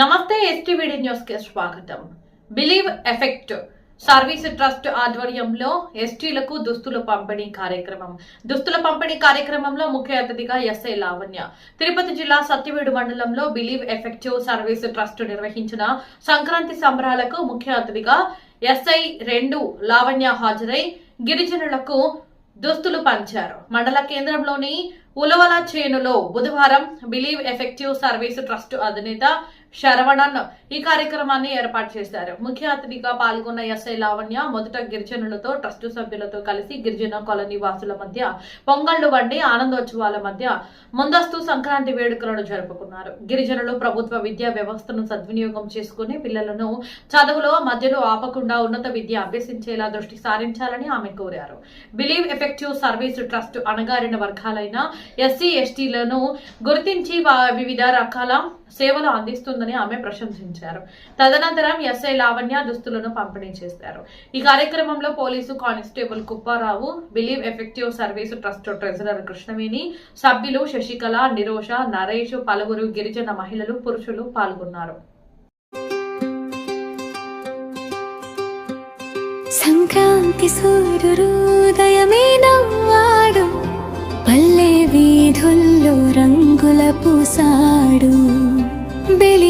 నమస్తే ఎస్టీవీడీ న్యూస్కి స్వాగతం. బిలీవ్ ఎఫెక్ట్ సర్వీస్ ట్రస్ట్ ఆధ్వర్యంలో ఎస్టీలకు దుస్తుల పంపిణీ కార్యక్రమం. దుస్తుల పంపిణీ కార్యక్రమంలో ముఖ్య అతిథిగా ఎస్ఐ లావణ్య. తిరుపతి జిల్లా సత్యవేడు మండలంలో బిలీవ్ ఎఫెక్టివ్ సర్వీస్ ట్రస్ట్ నిర్వహించిన సంక్రాంతి సంబరాలకు ముఖ్య అతిథిగా ఎస్ఐ రెండు లావణ్య హాజరై గిరిజనులకు దుస్తులు పంచారు. మండల కేంద్రంలోని ఉలవల చేనులో బుధవారం బిలీవ్ ఎఫెక్టివ్ సర్వీస్ ట్రస్ట్ అధినేత శరవణన్ ఈ కార్యక్రమాన్ని ఏర్పాటు చేశారు. ముఖ్య అతిథిగా పాల్గొన్న ఎస్ఐ లావణ్య మొదట గిరిజనులతో ట్రస్టు సభ్యులతో కలిసి గిరిజన కాలనీ వాసుల మధ్య పొంగళ్ళు వండి ఆనందోత్సవాల మధ్య ముందస్తు సంక్రాంతి వేడుకలను జరుపుకున్నారు. గిరిజనులు ప్రభుత్వ విద్యా వ్యవస్థను సద్వినియోగం చేసుకుని పిల్లలను చదువులో మధ్యలో ఆపకుండా ఉన్నత విద్య అభ్యసించేలా దృష్టి సారించాలని ఆమె కోరారు. బిలీవ్ ఎఫెక్టివ్ సర్వీస్ ట్రస్ట్ అణగారిన వర్గాలైన ఎస్సీ ఎస్టీలను గుర్తించి వివిధ రకాల సేవలు అందిస్తుందని ఆమె ప్రశంసించారు. తదనంతరం ఎస్ఐ లావణ్య దుస్తులను పంపిణీ చేశారు. ఈ కార్యక్రమంలో police constable Kupparao believe effective service trust treasurer Krishnaveni సభ్యులు శశికళ నిరోష నరేష్ పలువురు గిరిజన మహిళలు పురుషులు పాల్గొన్నారు. సంక్రాంతి సూర్యుదయమే నవ్వాడు పల్లె వీధుల్లో రంగుల పూసాడు. బిలీవ్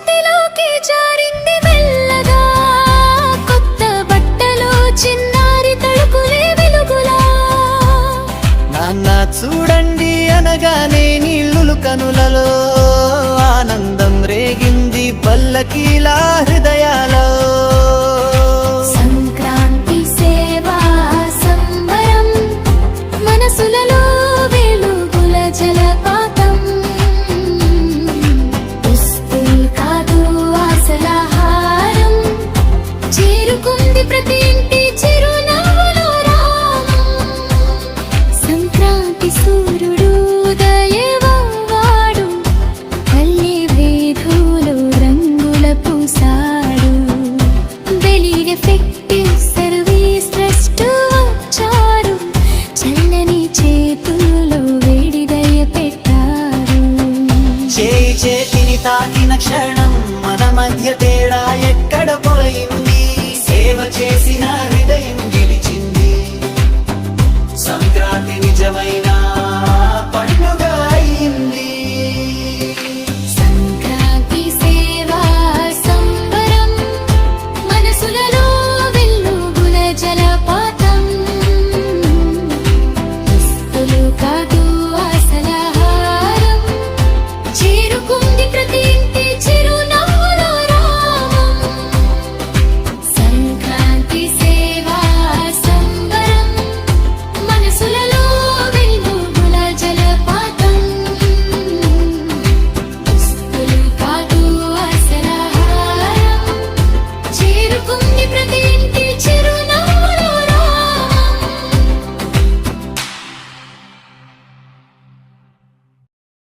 చేతిలోకి జారింది మెల్లగా. కొత్త బట్టలు చిన్నారి తడుకులే వెలుగులా. నాన్న చూడండి అనగానే నీళ్ళు కనులలో. ఆనందం రేగింది పల్లకీలా హృదయాలో Şerler